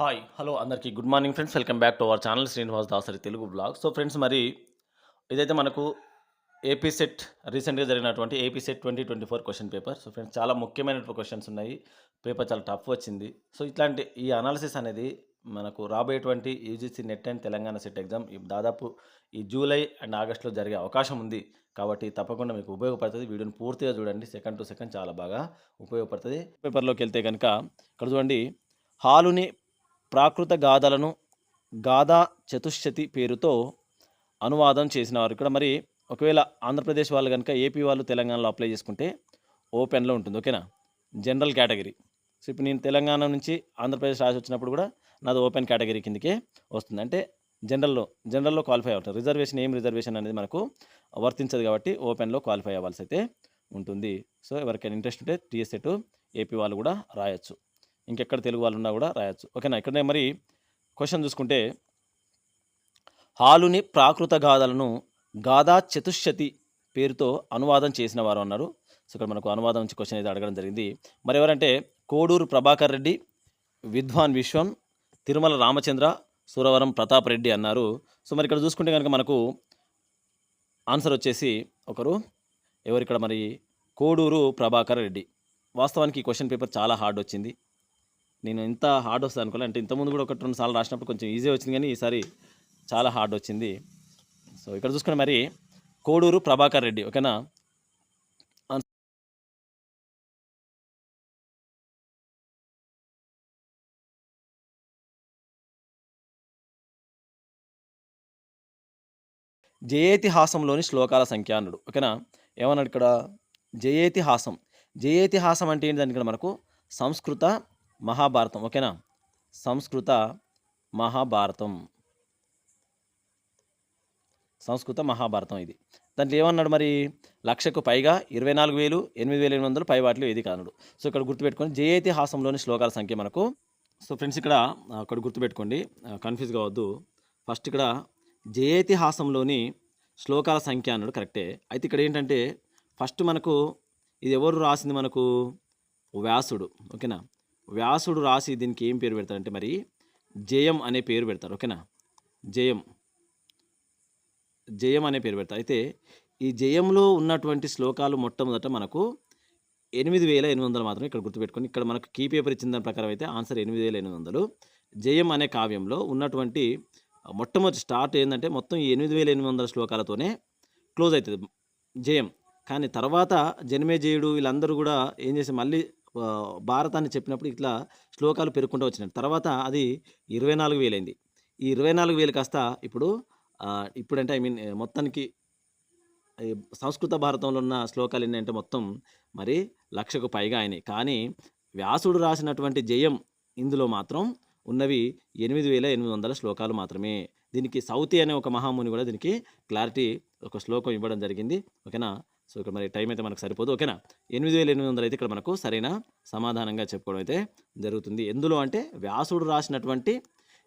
Hi hello అందరికీ. Good morning friends welcome back to our channel Srinivas Dasari Telugu blog so friends మరి ఇదైతే మనకు AP set రీసెంట్గా జరిగినటువంటి AP SET twenty twenty four question paper so friends చాలా ముఖ్యమైన questions ఉన్నాయి. Paper చాలా టఫ్ వచ్చింది. సో ఇట్లాంటి ఈ అనాలిసిస్ అనేది మనకు రాబోయేటువంటి UGC NET and Telangana SET exam దాదాపు ఈ జూలై అండ్ ఆగస్ట్లో జరిగే అవకాశం ఉంది. కాబట్టి తప్పకుండా మీకు ఉపయోగపడుతుంది. వీడియోని పూర్తిగా చూడండి. సెకండ్ టు సెకండ్ చాలా బాగా ఉపయోగపడుతుంది. పేపర్లోకి వెళ్తే కనుక ఇక్కడ చూడండి. హాలుని ప్రాకృత గాథలను గాథా చతుశ్శతి పేరుతో అనువాదం చేసిన వారు ఇక్కడ మరి ఒకవేళ ఆంధ్రప్రదేశ్ వాళ్ళు కనుక ఏపీ వాళ్ళు తెలంగాణలో అప్లై చేసుకుంటే ఓపెన్లో ఉంటుంది. ఓకేనా? జనరల్ కేటగిరీ సో ఇప్పుడు నేను తెలంగాణ నుంచి ఆంధ్రప్రదేశ్ రాసి వచ్చినప్పుడు కూడా నాది ఓపెన్ కేటగిరీ కిందకే వస్తుంది. అంటే జనరల్లో జనరల్లో క్వాలిఫై అవుతారు. రిజర్వేషన్ ఏం రిజర్వేషన్ అనేది మనకు వర్తించదు కాబట్టి ఓపెన్లో క్వాలిఫై అవ్వాల్సి అయితే ఉంటుంది. సో ఎవరికైనా ఇంట్రెస్ట్ ఉంటే టీఎస్సెట్ ఏపీ వాళ్ళు కూడా రాయొచ్చు. ఇంకెక్కడ తెలుగు వాళ్ళు ఉన్నా కూడా రాయొచ్చు. ఓకేనా? ఇక్కడనే మరి క్వశ్చన్ చూసుకుంటే హాలుని ప్రాకృత గాథలను గాథా చతుశ్శతి పేరుతో అనువాదం చేసిన వారు అన్నారు. సో ఇక్కడ మనకు అనువాదం నుంచి క్వశ్చన్ అయితే అడగడం జరిగింది. మరి ఎవరంటే కోడూరు ప్రభాకర్ రెడ్డి విద్వాన్ విశ్వం తిరుమల రామచంద్ర సూరవరం ప్రతాప్ రెడ్డి అన్నారు. సో మరి ఇక్కడ చూసుకుంటే కనుక మనకు ఆన్సర్ వచ్చేసి ఒకరు ఎవరు ఇక్కడ మరి? కోడూరు ప్రభాకర్ రెడ్డి. వాస్తవానికి ఈ క్వశ్చన్ పేపర్ చాలా హార్డ్ వచ్చింది. నేను ఇంత హార్డ్ వస్తుంది అనుకోలే. అంటే ఇంతకుముందు కూడా ఒకటి రెండు సార్లు రాసినప్పుడు కొంచెం ఈజీ వచ్చింది కానీ ఈసారి చాలా హార్డ్ వచ్చింది. సో ఇక్కడ చూసుకుని మరి కోడూరు ప్రభాకర్ రెడ్డి ఓకేనా జయేతిహాసంలోని శ్లోకాల సంఖ్య అన్నాడు ఓకేనా ఏమన్నాడు ఇక్కడ? జయేతిహాసం. జయేతిహాసం అంటే ఏంటి? దాని ఇక్కడ మనకు సంస్కృత మహాభారతం ఓకేనా? సంస్కృత మహాభారతం. సంస్కృత మహాభారతం ఇది. దాంట్లో ఏమన్నాడు మరి? లక్షకు పైగా ఇరవై నాలుగు వేలు ఎనిమిది వేల ఎనిమిది వందలు పై వాటిలో ఏది కానుడు. సో ఇక్కడ గుర్తుపెట్టుకొని జయేతిహాసంలోని శ్లోకాల సంఖ్య మనకు. సో ఫ్రెండ్స్ ఇక్కడ ఇక్కడ గుర్తుపెట్టుకోండి. కన్ఫ్యూజ్ కావద్దు. ఫస్ట్ ఇక్కడ జయేతిహాసంలోని శ్లోకాల సంఖ్య అన్నాడు కరెక్టే. అయితే ఇక్కడ ఏంటంటే ఫస్ట్ మనకు ఇది ఎవరు రాసింది మనకు? వ్యాసుడు ఓకేనా? వ్యాసుడు రాసి దీనికి ఏం పేరు పెడతారంటే మరి జయం అనే పేరు పెడతారు ఓకేనా? జయం. జయం అనే పేరు పెడతారు. అయితే ఈ జయంలో ఉన్నటువంటి శ్లోకాలు మొట్టమొదట మనకు ఎనిమిది వేల ఎనిమిది వందలు మాత్రమే ఇక్కడ గుర్తుపెట్టుకొని ఇక్కడ మనకు కీ పేపర్ ఇచ్చిన దాని ప్రకారం అయితే ఆన్సర్ ఎనిమిది వేల ఎనిమిది వందలు. జయం అనే కావ్యంలో ఉన్నటువంటి మొట్టమొదటి స్టార్ట్ ఏంటంటే మొత్తం ఈ ఎనిమిది వేల ఎనిమిది వందల శ్లోకాలతోనే క్లోజ్ అవుతుంది జయం. కానీ తర్వాత జన్మేజయుడు వీళ్ళందరూ కూడా ఏం చేసి మళ్ళీ భారతాన్ని చెప్పినప్పుడు ఇట్లా శ్లోకాలు పెరుగుకుంటూ వచ్చినాయి. తర్వాత అది ఇరవై నాలుగు వేలైంది. ఈ ఇరవై నాలుగు వేలు కాస్త ఇప్పుడు ఇప్పుడంటే ఐ మీన్ మొత్తానికి సంస్కృత భారతంలో ఉన్న శ్లోకాలు ఏంటంటే మొత్తం మరి లక్షకు పైగా అయినాయి. కానీ వ్యాసుడు రాసినటువంటి జయం ఇందులో మాత్రం ఉన్నవి ఎనిమిది వేల ఎనిమిది వందల శ్లోకాలు మాత్రమే. దీనికి సౌతి అనే ఒక మహాముని కూడా దీనికి క్లారిటీ ఒక శ్లోకం ఇవ్వడం జరిగింది. ఓకేనా? సో ఇక్కడ మరి టైం అయితే మనకు సరిపోదు. ఓకేనా? ఎనిమిది వేల ఎనిమిది వందలు అయితే ఇక్కడ మనకు సరైన సమాధానంగా చెప్పుకోవడం అయితే జరుగుతుంది. ఎందులో అంటే వ్యాసుడు రాసినటువంటి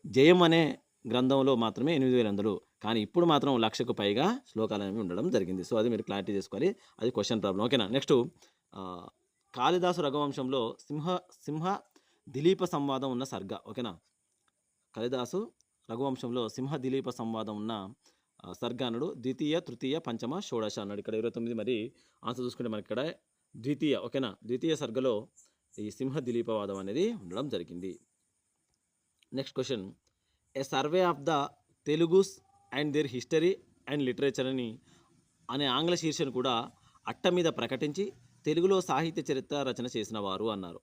జయం అనే గ్రంథంలో మాత్రమే ఎనిమిది వేల వందలు. కానీ ఇప్పుడు మాత్రం లక్షకు పైగా శ్లోకాలు అనేవి ఉండడం జరిగింది. సో అది మీరు క్లారిటీ చేసుకోవాలి. అది క్వశ్చన్ ప్రాబ్లం. ఓకేనా? నెక్స్ట్ కాళిదాసు రఘువంశంలో సింహ సింహ దిలీప సంవాదం ఉన్న సర్గ. ఓకేనా? కాళిదాసు రఘువంశంలో సింహ దిలీప సంవాదం ఉన్న సర్గానుడు ద్వితీయ తృతీయ పంచమ షోడశ అన్నాడు. ఇక్కడ ఇరవై తొమ్మిది మరి ఆన్సర్ చూసుకుంటే మనకి ఇక్కడ ద్వితీయ ఓకేనా? ద్వితీయ సర్గలో ఈ సింహ దిలీపవాదం అనేది ఉండడం జరిగింది. Next question a survey of the Telugus and their history and literature అని అనే ఆంగ్ల శీర్షను కూడా అట్ట మీద ప్రకటించి తెలుగులో సాహిత్య చరిత్ర రచన చేసిన వారు అన్నారు.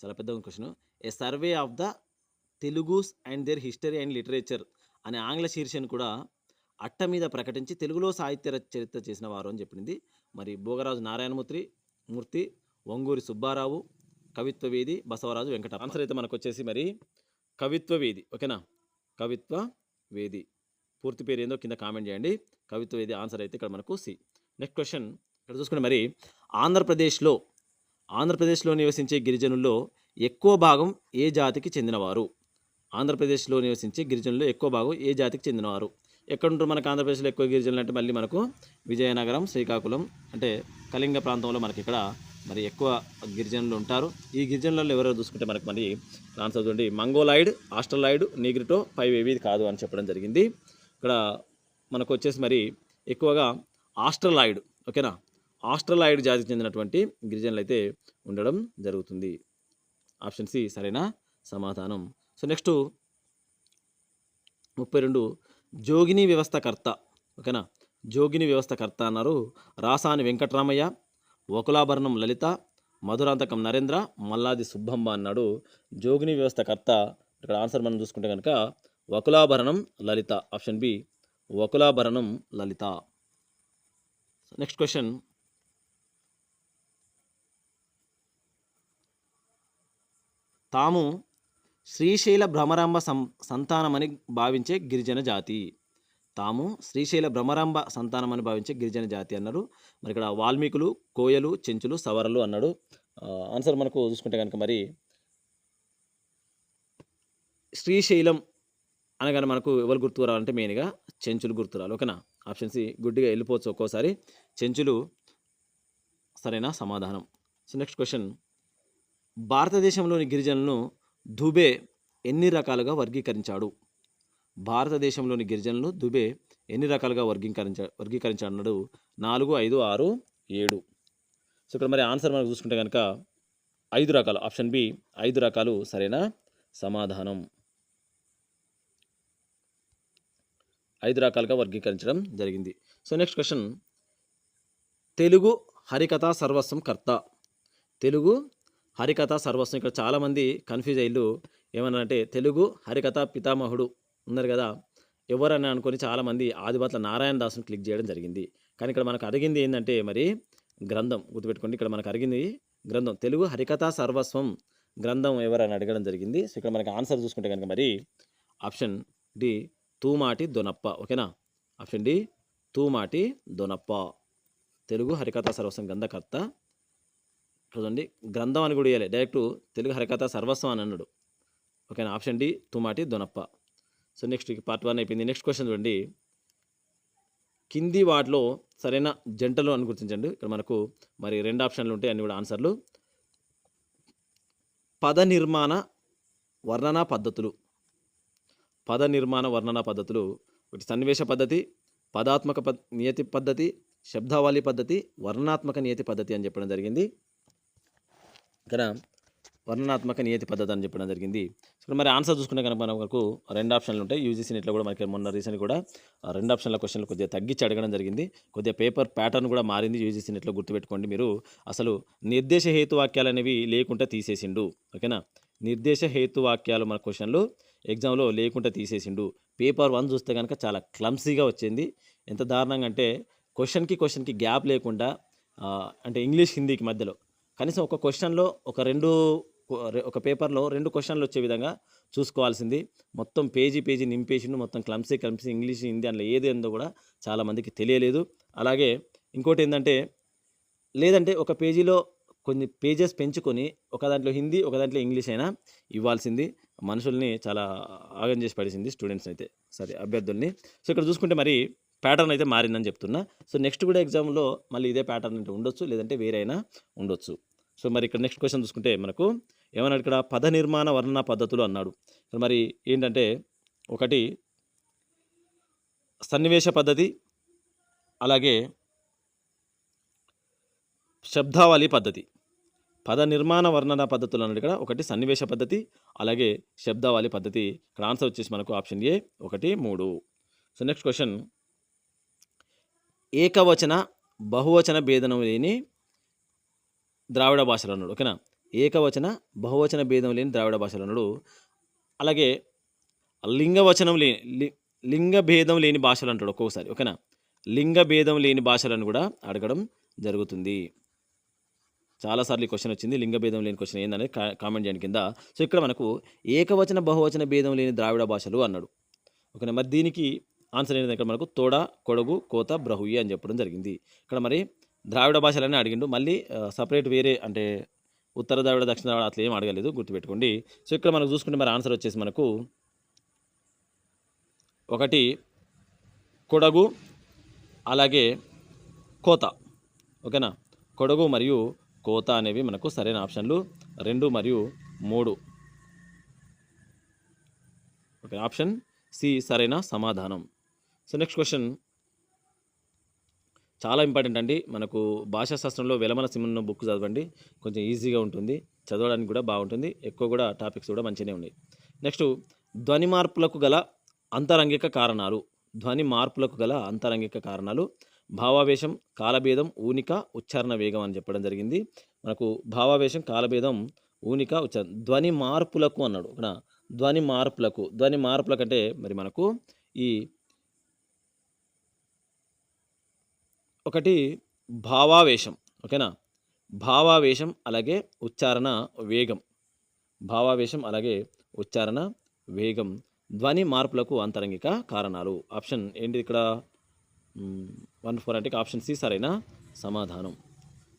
చాలా పెద్ద question a survey of the Telugus and their history and literature అనే ఆంగ్ల శీర్షను కూడా అట్ట మీద ప్రకటించి తెలుగులో సాహిత్య చరిత్ర చేసిన వారు అని చెప్పింది. మరి భోగరాజు నారాయణమూర్తి మూర్తి వంగూరి సుబ్బారావు కవిత్వ వేది బసవరాజు వెంకట ఆన్సర్ అయితే మనకు వచ్చేసి మరి కవిత్వ వేది ఓకేనా? కవిత్వ వేది పూర్తి పేరు ఏందో కింద కామెంట్ చేయండి. కవిత్వ వేది ఆన్సర్ అయితే ఇక్కడ మనకు సి. Next question. ఇక్కడ చూసుకుంటే మరి ఆంధ్రప్రదేశ్లో ఆంధ్రప్రదేశ్లో నివసించే గిరిజనుల్లో ఎక్కువ భాగం ఏ జాతికి చెందినవారు? ఆంధ్రప్రదేశ్లో నివసించే గిరిజనుల్లో ఎక్కువ భాగం ఏ జాతికి చెందినవారు? ఎక్కడుంటారు మనకు ఆంధ్రప్రదేశ్లో ఎక్కువ గిరిజనులు అంటే మళ్ళీ మనకు విజయనగరం శ్రీకాకుళం అంటే కళింగ ప్రాంతంలో మనకి ఇక్కడ మరి ఎక్కువ గిరిజనులు ఉంటారు. ఈ గిరిజనులలో ఎవరో చూసుకుంటే మనకు మరి ఆన్సర్ చూడండి మంగోలాయిడ్ ఆస్ట్రలాయిడ్ నీగ్రిటో ఫైవ్ ఏవి కాదు అని చెప్పడం జరిగింది. ఇక్కడ మనకు వచ్చేసి మరి ఎక్కువగా ఆస్ట్రలాయిడ్ ఓకేనా? ఆస్ట్రలాయిడ్ జాతికి చెందినటువంటి గిరిజనులు అయితే ఉండడం జరుగుతుంది. ఆప్షన్ సి సరైన సమాధానం. సో నెక్స్ట్ ముప్పై రెండు జోగిని వ్యవస్థకర్త. ఓకేనా? జోగిని వ్యవస్థకర్త అన్నారు రాసాని వెంకటరామయ్య వకులాభరణం లలిత మధురాంతకం నరేంద్ర మల్లాది సుబ్బమ్మ అన్నాడు జోగిని వ్యవస్థకర్త. ఇక్కడ ఆన్సర్ మనం చూసుకుంటే కనుక Vakulabharanam Lalitha option B Vakulabharanam Lalitha. Next question. తాము శ్రీశైల భ్రమరాంబ సం సంతానమని భావించే గిరిజన జాతి. తాము శ్రీశైల భ్రమరాంబ సంతానమని భావించే గిరిజన జాతి అన్నారు. మరి ఇక్కడ వాల్మీకులు కోయలు చెంచులు సవరలు అన్నాడు. ఆన్సర్ మనకు చూసుకుంటే కనుక మరి శ్రీశైలం అనగానే మనకు ఎవరు గుర్తు రావాలంటే మెయిన్గా చెంచులు గుర్తు రావాలి. ఓకేనా? ఆప్షన్ సి గుడ్డిగా వెళ్ళిపోవచ్చు ఒక్కోసారి. చెంచులు సరైన సమాధానం. సో నెక్స్ట్ క్వశ్చన్ భారతదేశంలోని గిరిజనులను దుబే ఎన్ని రకాలుగా వర్గీకరించాడు? భారతదేశంలోని గిరిజనులు దుబే ఎన్ని రకాలుగా వర్గీకరించ వర్గీకరించాడు నాలుగు ఐదు ఆరు ఏడు. సో ఇక్కడ మరి ఆన్సర్ మనం చూసుకుంటే కనుక ఐదు రకాలు. ఆప్షన్ బి ఐదు రకాలు సరైన సమాధానం. ఐదు రకాలుగా వర్గీకరించడం జరిగింది. So next question. Telugu Harikatha Sarvasvam కర్త. తెలుగు హరికథ సర్వస్వం. ఇక్కడ చాలామంది కన్ఫ్యూజ్ అయ్యారు ఏమన్నారంటే తెలుగు హరికథ పితామహుడు ఉన్నారు కదా. ఎవరని అనుకొని చాలామంది ఆదిబాట్ల నారాయణ దాసుని క్లిక్ చేయడం జరిగింది. కానీ ఇక్కడ మనకు అడిగింది ఏంటంటే మరి గ్రంథం గుర్తుపెట్టుకోండి. ఇక్కడ మనకు అడిగింది గ్రంథం తెలుగు హరికథ సర్వస్వం గ్రంథం ఎవరని అడగడం జరిగింది. సో ఇక్కడ మనకి ఆన్సర్ చూసుకుంటే కనుక మరి ఆప్షన్ డి తూమాటి దొనప్ప ఓకేనా? ఆప్షన్ డి తూమాటి దొనప్ప తెలుగు హరికథ సర్వస్వం గ్రంథకర్త చూడండి గ్రంథం అని కూడా ఇవ్వాలి డైరెక్ట్ తెలుగు హరికథ సర్వస్వం అని అన్నాడు. ఓకేనా? Option D Tumati Donappa. So next part one అయిపోయింది. నెక్స్ట్ క్వశ్చన్ చూడండి. కింది వాటిలో సరైన జంటలు అని గుర్తించండి. ఇక్కడ మనకు మరి రెండు ఆప్షన్లు ఉంటాయి. అన్ని కూడా ఆన్సర్లు. పద నిర్మాణ వర్ణనా పద్ధతులు. పద నిర్మాణ వర్ణనా పద్ధతులు. ఒకటి సన్నివేశ పద్ధతి పదాత్మక పద్ నియతి పద్ధతి శబ్దావళి పద్ధతి వర్ణాత్మక నియతి పద్ధతి అని చెప్పడం జరిగింది. ఇక్కడ వర్ణనాత్మక నియతి పద్ధతి అని చెప్పడం జరిగింది. ఇక్కడ మరి ఆన్సర్ చూసుకుంటే కనుక మనకు రెండు ఆప్షన్లు ఉంటాయి. యూజీసీ నెట్లో కూడా మనకి మొన్న రీసెంట్ కూడా రెండు ఆప్షన్ల క్వశ్చన్లు కొద్దిగా తగ్గించి అడగడం జరిగింది. కొద్దిగా పేపర్ ప్యాటర్న్ కూడా మారింది యూజీసీ నెట్లో గుర్తుపెట్టుకోండి మీరు. అసలు నిర్దేశ హేతు వాక్యాలు అనేవి లేకుండా తీసేసిండు. ఓకేనా? నిర్దేశ హేతు వాక్యాలు మన క్వశ్చన్లు ఎగ్జామ్లో లేకుండా తీసేసిండు. పేపర్ వన్ చూస్తే కనుక చాలా క్లమ్సీగా వచ్చింది. ఎంత దారుణంగా అంటే క్వశ్చన్కి క్వశ్చన్కి గ్యాప్ లేకుండా అంటే ఇంగ్లీష్ హిందీకి మధ్యలో కనీసం ఒక క్వశ్చన్లో ఒక రెండు ఒక పేపర్లో రెండు క్వశ్చన్లు వచ్చే విధంగా చూసుకోవాల్సింది. మొత్తం పేజీ పేజీ నింపేసిండు మొత్తం క్లమ్సీ క్లమ్సీ ఇంగ్లీష్ హిందీ అందులో ఏది ఉందో కూడా చాలామందికి తెలియలేదు. అలాగే ఇంకోటి ఏంటంటే లేదంటే ఒక పేజీలో కొన్ని పేజెస్ పెంచుకొని ఒక దాంట్లో హిందీ ఒక దాంట్లో ఇంగ్లీష్ అయినా ఇవ్వాల్సింది. మనుషుల్ని చాలా ఆగం చేసి పడేసింది స్టూడెంట్స్ అయితే సరే అభ్యర్థుల్ని. సో ఇక్కడ చూసుకుంటే మరి ప్యాటర్న్ అయితే మారిందని చెప్తున్నా. సో నెక్స్ట్ కూడా ఎగ్జామ్లో మళ్ళీ ఇదే ప్యాటర్న్ అంటే ఉండొచ్చు లేదంటే వేరే అయినా ఉండొచ్చు. సో మరి ఇక్కడ నెక్స్ట్ క్వశ్చన్ చూసుకుంటే మనకు ఏమన్నాడు ఇక్కడ? పద నిర్మాణ వర్ణన పద్ధతులు అన్నాడు. ఇక్కడ మరి ఏంటంటే ఒకటి సన్నివేశ పద్ధతి అలాగే శబ్దావళి పద్ధతి. పద నిర్మాణ వర్ణన పద్ధతులు అన్నాడు ఇక్కడ. ఒకటి సన్నివేశ పద్ధతి అలాగే శబ్దావళి పద్ధతి. ఇక్కడ ఆన్సర్ వచ్చేసి మనకు ఆప్షన్ ఏ ఒకటి మూడు. సో నెక్స్ట్ క్వశ్చన్ ఏకవచన బహువచన భేదనం లేని ద్రావిడ భాషలు అన్నాడు ఓకేనా? ఏకవచన బహువచన భేదం లేని ద్రావిడ భాషలు అన్నాడు అలాగే లింగవచనం లేని లింగ భేదం లేని భాషలు అంటాడు ఒక్కొక్కసారి ఓకేనా? లింగ భేదం లేని భాషలను కూడా అడగడం జరుగుతుంది. చాలాసార్లు ఈ క్వశ్చన్ వచ్చింది లింగ భేదం లేని క్వశ్చన్ ఏందనేది కామెంట్ చేయండి కింద. సో ఇక్కడ మనకు ఏకవచన బహువచన భేదం లేని ద్రావిడ భాషలు అన్నాడు. ఓకేనా? మరి దీనికి ఆన్సర్ ఏంటంటే ఇక్కడ మనకు తోడ కొడగు కోత బ్రహుయ్య అని చెప్పడం జరిగింది. ఇక్కడ మరి ద్రావిడ భాషలనే అడిగిండు. మళ్ళీ సపరేట్ వేరే అంటే ఉత్తర ద్రావిడ దక్షిణ ద్రావిడ అట్లా ఏం అడగలేదు. గుర్తుపెట్టుకోండి. సో ఇక్కడ మనం చూసుకుంటే మరి ఆన్సర్ వచ్చేసి మనకు ఒకటి కొడగు అలాగే కోత. ఓకేనా? కొడగు మరియు కోత అనేవి మనకు సరైన ఆప్షన్లు. రెండు మరియు మూడు. ఓకే ఆప్షన్ సి సరైన సమాధానం. So next question. చాలా ఇంపార్టెంట్ అండి. మనకు భాషా శాస్త్రంలో వెలమల సిమన్న బుక్ చదవండి. కొంచెం ఈజీగా ఉంటుంది. చదవడానికి కూడా బాగుంటుంది. ఎక్కువ కూడా టాపిక్స్ కూడా మంచిగానే ఉన్నాయి. నెక్స్ట్ ధ్వని మార్పులకు గల అంతరంగిక కారణాలు. ధ్వని మార్పులకు గల అంతరంగిక కారణాలు. భావావేశం కాలభేదం ఊనిక ఉచ్చారణ వేగం అని చెప్పడం జరిగింది. మనకు భావావేశం కాలభేదం ఊనిక ఉచ్చారణ. ధ్వని మార్పులకు అన్నాడు. ఇక్కడ ధ్వని మార్పులకు. ధ్వని మార్పులకు అంటే మరి మనకు ఈ ఒకటి భావావేశం ఓకేనా? భావావేశం అలాగే ఉచ్చారణ వేగం. భావావేశం అలాగే ఉచ్చారణ వేగం. ధ్వని మార్పులకు అంతరంగిక కారణాలు. ఆప్షన్ ఏంటి ఇక్కడ? వన్ ఫోర్ అంటే ఆప్షన్ సి సరైన సమాధానం.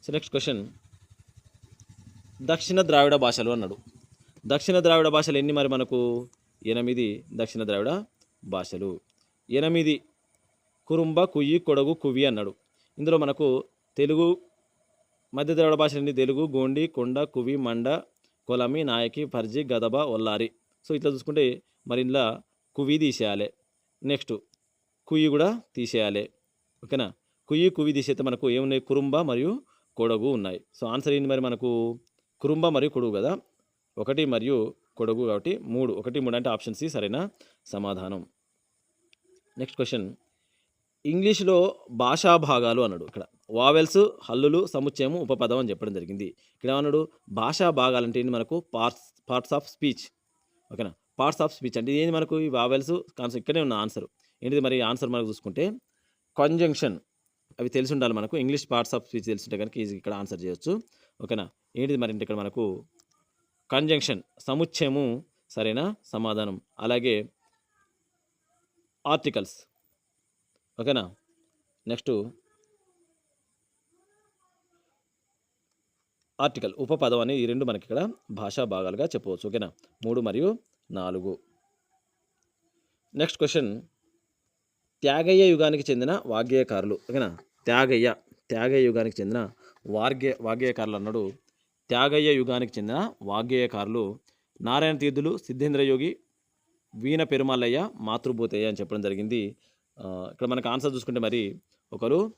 సో నెక్స్ట్ క్వశ్చన్ దక్షిణ ద్రావిడ భాషలు అన్నాడు. దక్షిణ ద్రావిడ భాషలు ఎన్ని మరి మనకు? ఎనిమిది దక్షిణ ద్రావిడ భాషలు. ఎనిమిది కురుంబ కుయ్యి కొడగు కువి అన్నాడు. ఇందులో మనకు తెలుగు మధ్య ద్రావిడ భాషలన్నీ తెలుగు గోండి కొండ కువి మండ కొలమి నాయకి పర్జి గదబ ఒల్లారి. సో ఇట్లా చూసుకుంటే మరి ఇందులో కువి తీసేయాలి. నెక్స్ట్ కుయ్యి కూడా తీసేయాలి. ఓకేనా? కుయ్యి కువి తీసేస్తే మనకు ఏమున్నాయి? కురుంబ మరియు కొడగు ఉన్నాయి. సో ఆన్సర్ ఏంటి మరి మనకు? కురుంబ మరియు కొడుగు కదా? ఒకటి మరియు కొడగు కాబట్టి మూడు. ఒకటి మూడు అంటే ఆప్షన్ సి సరైన సమాధానం. Next question. ఇంగ్లీష్లో భాషా భాగాలు అన్నాడు ఇక్కడ. వావెల్స్ హల్లులు సముచ్చయము ఉపపదం అని చెప్పడం జరిగింది. ఇక్కడ ఏమన్నాడు? భాషా భాగాలు అంటే ఏంటి మనకు? Parts parts of speech. ఓకేనా? పార్ట్స్ ఆఫ్ స్పీచ్ అంటే ఏంది మనకు? ఈ వావెల్స్ కాన్సెప్ట్ ఇక్కడే ఉన్న ఆన్సర్. ఏంటిది మరి ఆన్సర్ మనకు చూసుకుంటే? కంజంక్షన్ అవి తెలిసి ఉండాలి మనకు. ఇంగ్లీష్ పార్ట్స్ ఆఫ్ స్పీచ్ తెలిసింటే కనుక ఈజీ ఇక్కడ ఆన్సర్ చేయొచ్చు. ఓకేనా? ఏంటిది మరి ఇక్కడ మనకు? కంజంక్షన్ సముచ్చయము. సరైన? సమాధానం. అలాగే ఆర్టికల్స్. ఓకేనా? నెక్స్ట్ ఆర్టికల్ ఉపపదం అని ఈ రెండు మనకి ఇక్కడ భాషా భాగాలుగా చెప్పవచ్చు ఓకేనా? మూడు మరియు నాలుగు. నెక్స్ట్ క్వశ్చన్ త్యాగయ్య యుగానికి చెందిన వాగ్గేయకారులు ఓకేనా? త్యాగయ్య త్యాగయ్య యుగానికి చెందిన వాగ్య వాగ్గేయకారులు అన్నాడు. త్యాగయ్య యుగానికి చెందిన వాగ్గేయకారులు నారాయణ తీర్థులు సిద్ధేంద్రయోగి వీణ పెరుమాలయ్య మాతృభూతయ్య అని చెప్పడం జరిగింది. ఇక్కడ మనకు ఆన్సర్ చూసుకుంటే మరి ఒకరు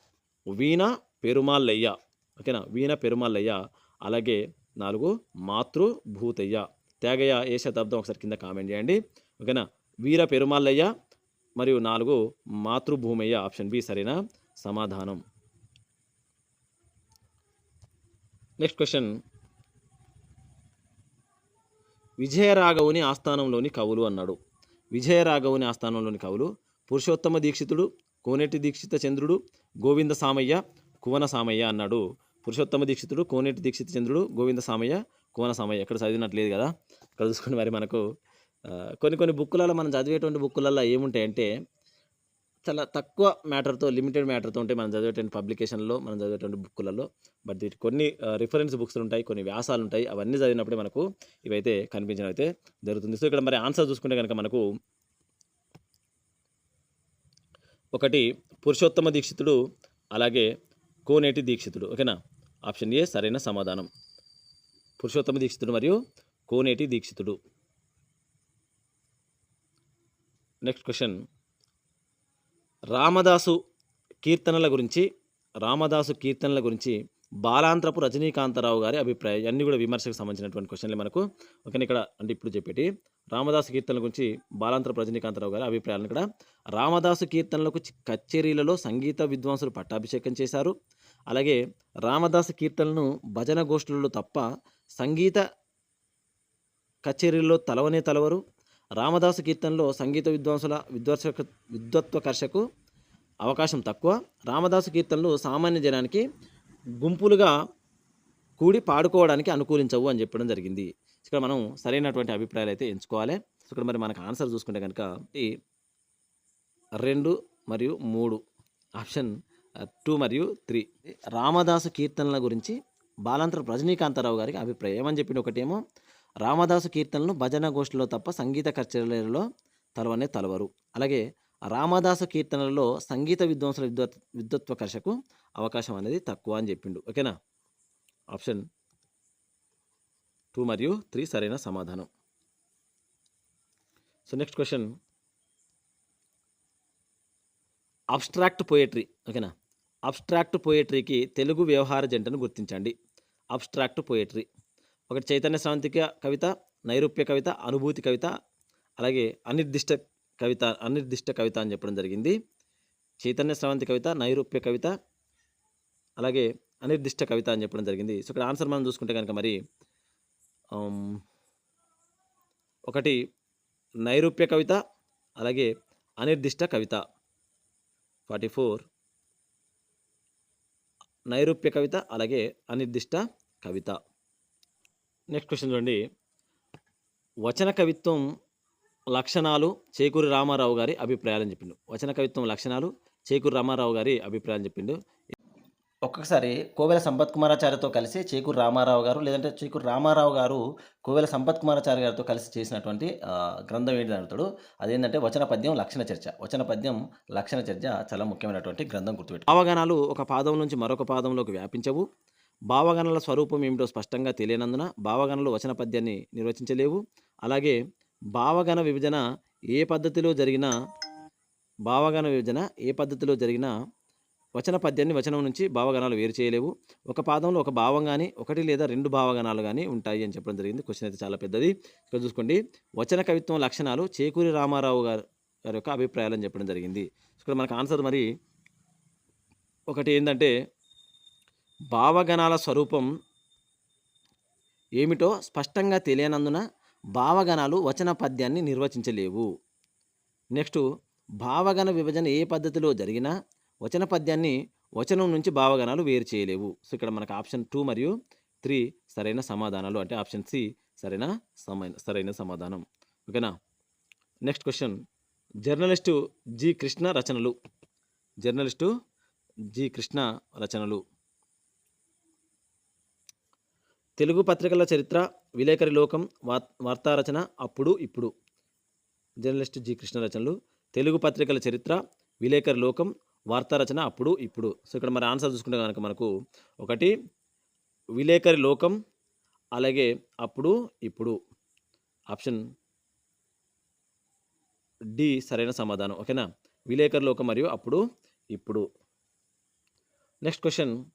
వీణ పెరుమాళ్ళయ్య. ఓకేనా? వీణ పెరుమాళ్ళయ్య అలాగే నాలుగు మాతృభూతయ్య. త్యాగయ్య ఏ శతాబ్దం? ఒకసారి కింద కామెంట్ చేయండి. ఓకేనా? వీర పెరుమాళ్ళయ్య మరియు నాలుగు మాతృభూమయ్య ఆప్షన్ బి సరైన? సమాధానం. Next question. విజయరాఘవుని ఆస్థానంలోని కవులు అన్నాడు. విజయరాఘవుని ఆస్థానంలోని కవులు పురుషోత్తమ దీక్షితుడు కోనేటి దీక్షిత చంద్రుడు గోవింద సామయ్య కువన సామయ్య అన్నాడు. పురుషోత్తమ దీక్షితుడు కోనేటి దీక్షిత చంద్రుడు గోవింద సామయ్య కువన సామయ్య. ఇక్కడ చదివినట్లేదు కదా? ఇక్కడ చూసుకుని మరి మనకు. కొన్ని కొన్ని బుక్కులలో మనం చదివేటువంటి బుక్కులలో ఏముంటాయంటే చాలా తక్కువ మ్యాటర్తో లిమిటెడ్ మ్యాటర్తో ఉంటాయి మనం చదివేటువంటి పబ్లికేషన్లో మనం చదివేటువంటి బుక్కులలో. బట్ వీటి కొన్ని రిఫరెన్స్ బుక్స్ ఉంటాయి కొన్ని వ్యాసాలు ఉంటాయి. అవన్నీ చదివినప్పుడే మనకు ఇవైతే కనిపించడం అయితే జరుగుతుంది. సో ఇక్కడ మరి ఆన్సర్ చూసుకుంటే కనుక మనకు ఒకటి పురుషోత్తమ దీక్షితుడు అలాగే కోనేటి దీక్షితుడు. ఓకేనా? ఆప్షన్ ఏ సరైన సమాధానం. పురుషోత్తమ దీక్షితుడు మరియు కోనేటి దీక్షితుడు. Next question. రామదాసు కీర్తనల గురించి రామదాసు కీర్తనల గురించి బాలాంత్రపు రజనీకాంతరావు గారి అభిప్రాయం అన్నీ కూడా విమర్శకు సంబంధించినటువంటి క్వశ్చన్లు మనకు. ఓకే ఇక్కడ అంటే ఇప్పుడు చెప్పేటి రామదాసు కీర్తనల గురించి బాలాంతర రజనీకాంతరావు గారి అభిప్రాయాలను ఇక్కడ రామదాసు కీర్తనలకు కచ్చేరీలలో కచేరీలలో సంగీత విద్వాంసులు పట్టాభిషేకం చేశారు. అలాగే రామదాసు కీర్తనలను భజన గోష్ఠులలో తప్ప సంగీత కచేరీల్లో తలవనే తలవరు. రామదాసు కీర్తనలో సంగీత విద్వాంసుల విద్వర్షక విద్వత్వకర్షకు అవకాశం తక్కువ. రామదాసు కీర్తనలు సామాన్య జనానికి గుంపులుగా కూడి పాడుకోవడానికి అనుకూలించవు అని చెప్పడం జరిగింది. ఇక్కడ మనం సరైనటువంటి అభిప్రాయాలు అయితే ఎంచుకోవాలి. సో ఇక్కడ మరి మనకు ఆన్సర్ చూసుకుంటే కనుక ఈ రెండు మరియు మూడు ఆప్షన్ టూ మరియు త్రీ. రామదాసు కీర్తనల గురించి బాలాంతర రజనీకాంతారావు గారికి అభిప్రాయం. ఏమని చెప్పిన ఒకటేమో రామదాసు కీర్తనలు భజన గోష్ఠిలో తప్ప సంగీత కచేరీలలో తలవనే తలవరు. అలాగే రామదాసు కీర్తనలలో సంగీత విద్వాంసుల విద్వత్ విద్వత్వకర్షకు అవకాశం అనేది తక్కువ అని చెప్పిండు. ఓకేనా? ఆప్షన్ టూ మరియు త్రీ సరైన సమాధానం. So next question abstract poetry ఓకేనా అబ్స్ట్రాక్ట్ పోయట్రీకి తెలుగు వ్యవహార జంటను గుర్తించండి. అబ్స్ట్రాక్ట్ పోయట్రీ ఒకటి చైతన్య స్రవంతిక కవిత నైరూప్య కవిత అనుభూతి కవిత అలాగే అనిర్దిష్ట కవిత అనిర్దిష్ట కవిత అని చెప్పడం జరిగింది. చైతన్య స్రవంతి కవిత నైరూప్య కవిత అలాగే అనిర్దిష్ట కవిత అని చెప్పడం జరిగింది. సో ఇక్కడ ఆన్సర్ మనం చూసుకుంటే కనుక మరి ఒకటి నైరూప్య కవిత అలాగే అనిర్దిష్ట కవిత. Forty four. నైరూప్య కవిత అలాగే అనిర్దిష్ట కవిత. నెక్స్ట్ క్వశ్చన్ చూడండి. వచన కవిత్వం లక్షణాలు చేకూరి రామారావు గారి అభిప్రాయాలని చెప్పిండు. వచన కవిత్వం లక్షణాలు చేకూరి రామారావు గారి అభిప్రాయం చెప్పిండు. ఒక్కొక్కసారి కోవెల సంపత్ కుమారాచార్యతో కలిసి చేకూరు రామారావు గారు లేదంటే చేకూరు రామారావు గారు కోవెల సంపత్ కుమారాచార్య గారితో కలిసి చేసినటువంటి గ్రంథం ఏంటి అడుగుతాడు. అదేంటంటే వచన పద్యం లక్షణ చర్చ. వచన పద్యం లక్షణ చర్చ చాలా ముఖ్యమైనటువంటి గ్రంథం గుర్తుపెట్టు భావగానాలు ఒక పాదం నుంచి మరొక పాదంలోకి వ్యాపించవు. భావగణల స్వరూపం ఏమిటో స్పష్టంగా తెలియనందున భావగణలు వచన పద్యాన్ని నిర్వచించలేవు. అలాగే భావగణ విభజన ఏ పద్ధతిలో జరిగినా భావగణ విభజన ఏ పద్ధతిలో జరిగినా వచన పద్యాన్ని వచనం నుంచి భావగణాలు వేరు చేయలేవు. ఒక పాదంలో ఒక భావం కానీ ఒకటి లేదా రెండు భావగణాలు కానీ ఉంటాయి అని చెప్పడం జరిగింది. క్వశ్చన్ అయితే చాలా పెద్దది. ఇక్కడ చూసుకోండి. వచన కవిత్వం లక్షణాలు చేకూరి రామారావు గారు గారి యొక్క అభిప్రాయాలని చెప్పడం జరిగింది. ఇక్కడ మనకు ఆన్సర్ మరి ఒకటి ఏంటంటే భావగణాల స్వరూపం ఏమిటో స్పష్టంగా తెలియనందున భావగణాలు వచన పద్యాన్ని నిర్వచించలేవు. నెక్స్ట్ భావగణ విభజన ఏ పద్ధతిలో జరిగినా వచన పద్యాన్ని వచనం నుంచి భావగణాలు వేరు చేయలేవు. సో ఇక్కడ మనకు ఆప్షన్ టూ మరియు త్రీ సరైన సమాధానాలు అంటే ఆప్షన్ సి సరైన సమయ సరైన సమాధానం. ఓకేనా? Next question. Journalist G Krishna రచనలు. జర్నలిస్టు జి కృష్ణ రచనలు. తెలుగు పత్రికల చరిత్ర విలేకరి లోకం వార్- వార్తా రచన అప్పుడు ఇప్పుడు. జర్నలిస్ట్ జి కృష్ణ రచనలు. తెలుగు పత్రికల చరిత్ర విలేకరి లోకం వార్తా రచన అప్పుడు ఇప్పుడు. సో ఇక్కడ మరి ఆన్సర్ చూసుకుంటే కనుక మనకు ఒకటి విలేకరి లోకం అలాగే అప్పుడు ఇప్పుడు. ఆప్షన్ డి సరైన సమాధానం. ఓకేనా? విలేకరి లోకం మరియు అప్పుడు ఇప్పుడు. Next question.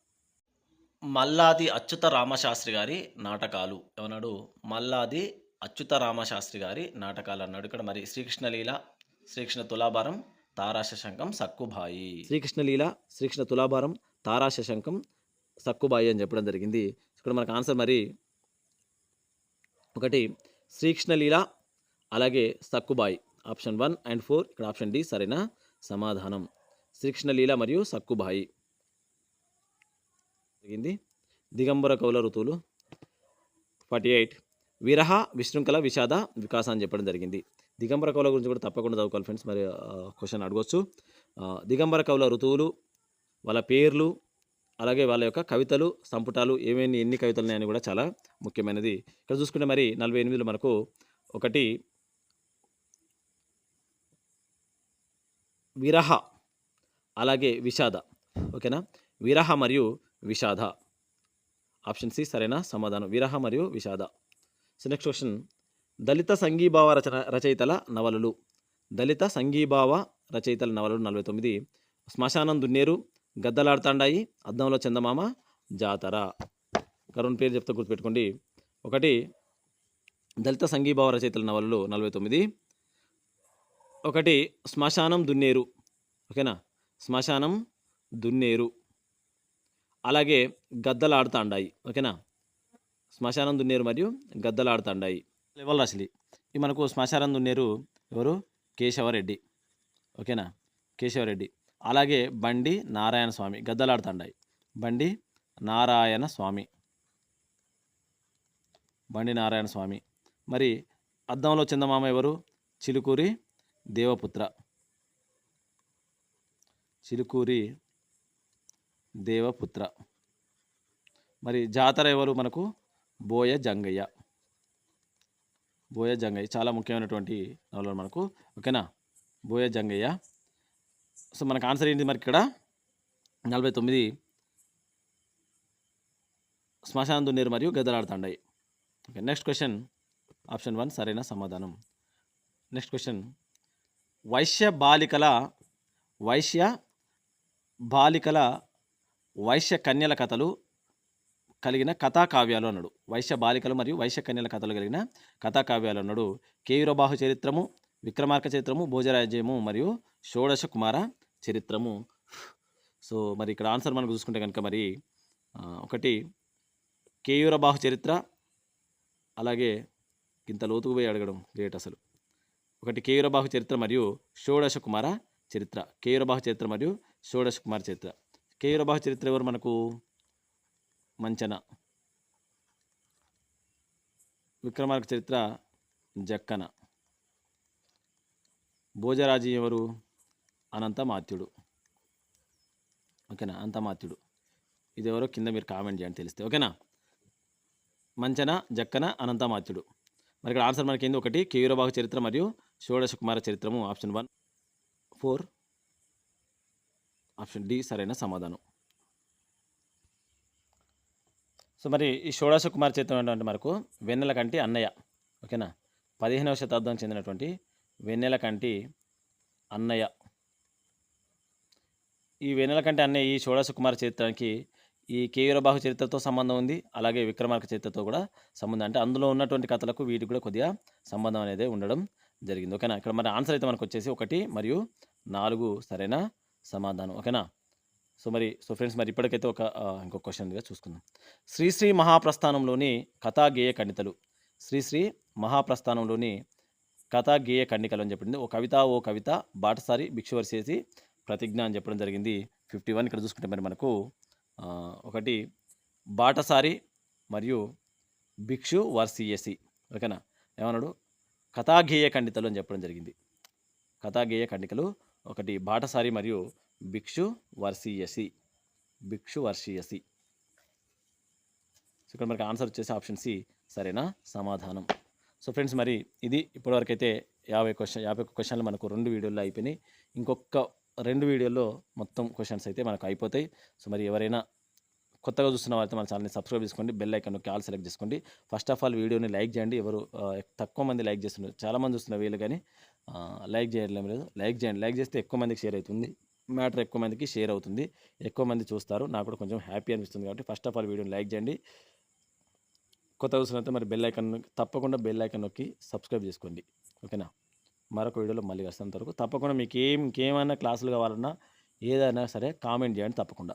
మల్లాది అచ్యుత రామశాస్త్రి గారి నాటకాలు. ఏమన్నాడు? మల్లాది అచ్యుత రామశాస్త్రి గారి నాటకాలు అన్నాడు. ఇక్కడ మరి శ్రీకృష్ణ లీల శ్రీకృష్ణ తులాభారం తారాశశంకం సక్కుబాయి. శ్రీకృష్ణలీల శ్రీకృష్ణ తులాభారం తారాశశంకం సక్కుబాయి అని చెప్పడం జరిగింది. ఇక్కడ మనకు ఆన్సర్ మరి ఒకటి శ్రీకృష్ణలీల అలాగే Sakkubai. Option one and four ఇక్కడ ఆప్షన్ డి సరైన సమాధానం. శ్రీకృష్ణలీల మరియు సక్కుబాయి. జరిగింది. దిగంబర కౌల ఋతువులు. ఫార్టీ ఎయిట్ విరహ విశృంఖల విషాద వికాసం అని చెప్పడం జరిగింది. దిగంబర కవుల గురించి కూడా తప్పకుండా చదువుకోవాలి ఫ్రెండ్స్ మరి క్వశ్చన్ అడగవచ్చు దిగంబర కవుల ఋతువులు వాళ్ళ పేర్లు అలాగే వాళ్ళ యొక్క కవితలు సంపుటాలు ఏమేమి ఎన్ని కవితలు ఉన్నాయని కూడా చాలా ముఖ్యమైనది. ఇక్కడ చూసుకుంటే మరి నలభై ఎనిమిదిలో మనకు ఒకటి విరహ అలాగే విషాద. ఓకేనా? విరహ మరియు విషాద. ఆప్షన్ సి సరైన? సమాధానం. విరహ మరియు విషాద. సో నెక్స్ట్ క్వశ్చన్ దళిత సంఘీభావ రచన రచయితల నవలలు. దళిత సంఘీభావ రచయితల నవలలు నలభై తొమ్మిది. శ్మశానం దున్నేరు గద్దలాడుతాండాయి అద్దంలో చందమామ జాతర. కరుణ్ పేరు చెప్తే గుర్తుపెట్టుకోండి. ఒకటి దళిత సంఘీభావ రచయితల నవలలు నలభై తొమ్మిది. ఒకటి శ్మశానం దున్నేరు. ఓకేనా? శ్మశానం దున్నేరు. అలాగే గద్దలాడుతాండాయి. ఓకేనా? శ్మశానం దున్నేరు మరియు గద్దలాడుతాండాయి. లెవెల్ రాసింది ఇది మనకు శ్మశానం దున్నేరు ఎవరు? కేశవరెడ్డి. ఓకేనా? కేశవరెడ్డి. అలాగే బండి నారాయణ స్వామి గద్దలాడుతాండాయి. బండి నారాయణ స్వామి. బండి నారాయణ స్వామి. మరి అద్దంలో చందమామ ఎవరు? చిలుకూరి దేవపుత్ర. చిలుకూరి దేవపుత్ర. మరి జాతర ఎవరు మనకు? బోయ జంగయ్య. బోయ జంగయ్య చాలా ముఖ్యమైనటువంటి నవలలు మనకు. ఓకేనా? బోయ జంగయ్య సో మనకు ఆన్సర్ ఏంటి మరి ఇక్కడ? నలభై తొమ్మిది. శ్మశాన దున్నీరు మరియు గదలాడుతాండాయి. Okay next question. Option one సరైన సమాధానం. Next question. వైశ్య బాలికల వైశ్య బాలికల వైశ్య కన్యల కథలు కలిగిన కథాకావ్యాలు అన్నాడు. వైశ్య బాలికలు మరియు వైశ్య కన్యల కథలు కలిగిన కథాకావ్యాలు అన్నాడు. కేయురబాహు చరిత్రము విక్రమార్క చరిత్రము భోజరాజ్యము మరియు షోడశ కుమార చరిత్రము. సో మరి ఇక్కడ ఆన్సర్ మనకు చూసుకుంటే కనుక మరి ఒకటి కేయూరబాహు చరిత్ర అలాగే ఇంత లోతుకు పోయి అడగడం గ్రేట్ అసలు. ఒకటి కేయూరబాహు చరిత్ర మరియు షోడశ కుమార చరిత్ర. కేయూరబాహు చరిత్ర మరియు షోడశ కుమార చరిత్ర. కేయూరబాహు చరిత్ర ఎవరు మనకు? మంచన. విక్రమార్క చరిత్ర జక్కన. భోజరాజు ఎవరు? అనంతమాత్యుడు. ఓకేనా? అంతమాత్యుడు ఇది ఎవరో కింద మీరు కామెంట్ చేయండి తెలిస్తే. ఓకేనా? మంచన జక్కన అనంతమాత్యుడు. మరి ఇక్కడ ఆన్సర్ మనకి ఏంది? ఒకటి కేయూరబాహు చరిత్ర మరియు షోడశ కుమార చరిత్రము. Option one four. Option D సరైన సమాధానం. సో మరి ఈ షోడశ కుమార్ చరిత్రం మనకు వెన్నెల కంటి అన్నయ్య ఓకేనా? పదిహేనవ శతాబ్దానికి చెందినటువంటి వెన్నెల కంటి అన్నయ్య. ఈ వెన్నెల కంటి అన్నయ్య ఈ షోడశ కుమార్ చరిత్రానికి ఈ కేయూరబాహు చరిత్రతో సంబంధం ఉంది. అలాగే విక్రమార్క చరిత్రతో కూడా సంబంధం అంటే అందులో ఉన్నటువంటి కథలకు వీటికి కూడా కొద్దిగా సంబంధం అనేది ఉండడం జరిగింది. ఓకేనా? ఇక్కడ మరి ఆన్సర్ అయితే మనకు వచ్చేసి ఒకటి మరియు నాలుగు సరైన సమాధానం. ఓకేనా? సో మరి సో ఫ్రెండ్స్ మరి ఇప్పటికైతే ఒక ఇంకొక క్వశ్చన్గా చూసుకుందాం. శ్రీశ్రీ మహాప్రస్థానంలోని కథా గేయ ఖండితలు శ్రీశ్రీ మహాప్రస్థానంలోని కథా గేయ ఖండికలు అని చెప్పింది. ఓ కవిత ఓ కవిత బాటసారి భిక్షువరి చేసి ప్రతిజ్ఞ అని చెప్పడం జరిగింది. ఫిఫ్టీ వన్ ఇక్కడ చూసుకుంటే మరి మనకు ఒకటి బాటసారి మరియు భిక్షు వర్సియసి. ఓకేనా? ఏమన్నాడు? కథాగేయ ఖండితలు అని చెప్పడం జరిగింది. కథాగేయ ఖండికలు ఒకటి బాటసారి మరియు భిక్షు వర్షీయసి. భిక్షు వర్షీయసి. సో ఇక్కడ మనకి ఆన్సర్ వచ్చేసి ఆప్షన్ సి సరేనా? సమాధానం. సో ఫ్రెండ్స్ మరి ఇది ఇప్పటివరకైతే యాభై క్వశ్చన్ యాభై ఒక్క క్వశ్చన్లు మనకు రెండు వీడియోల్లో అయిపోయినాయి. ఇంకొక రెండు వీడియోల్లో మొత్తం క్వశ్చన్స్ అయితే మనకు అయిపోతాయి. సో మరి ఎవరైనా కొత్తగా చూస్తున్న వారైతే మన ఛానల్ని సబ్స్క్రైబ్ చేసుకోండి బెల్ ఐకన్ నొక్కి ఆల్ సెలెక్ట్ చేసుకోండి. ఫస్ట్ ఆఫ్ ఆల్ వీడియోని లైక్ చేయండి. ఎవరు తక్కువ మంది లైక్ చేస్తున్నారు చాలామంది చూస్తున్న వీళ్ళు కానీ లైక్ చేయడం లేదు. లైక్ చేయండి. లైక్ చేస్తే ఎక్కువ మందికి షేర్ అవుతుంది. మ్యాటర్ ఎక్కువ మందికి షేర్ అవుతుంది. ఎక్కువ మంది చూస్తారు. నాకు కూడా కొంచెం హ్యాపీ అనిపిస్తుంది కాబట్టి ఫస్ట్ ఆఫ్ ఆల్ వీడియోని లైక్ చేయండి. కొత్త చూసినట్టు మరి బెల్ ఐకన్ తప్పకుండా బెల్ ఐకన్ నొక్కి సబ్స్క్రైబ్ చేసుకోండి. ఓకేనా? మరొక వీడియోలో మళ్ళీ వస్తాను వరకు తప్పకుండా మీకు ఏం ఇంకేమైనా క్లాసులు కావాలన్నా ఏదైనా సరే కామెంట్ చేయండి తప్పకుండా.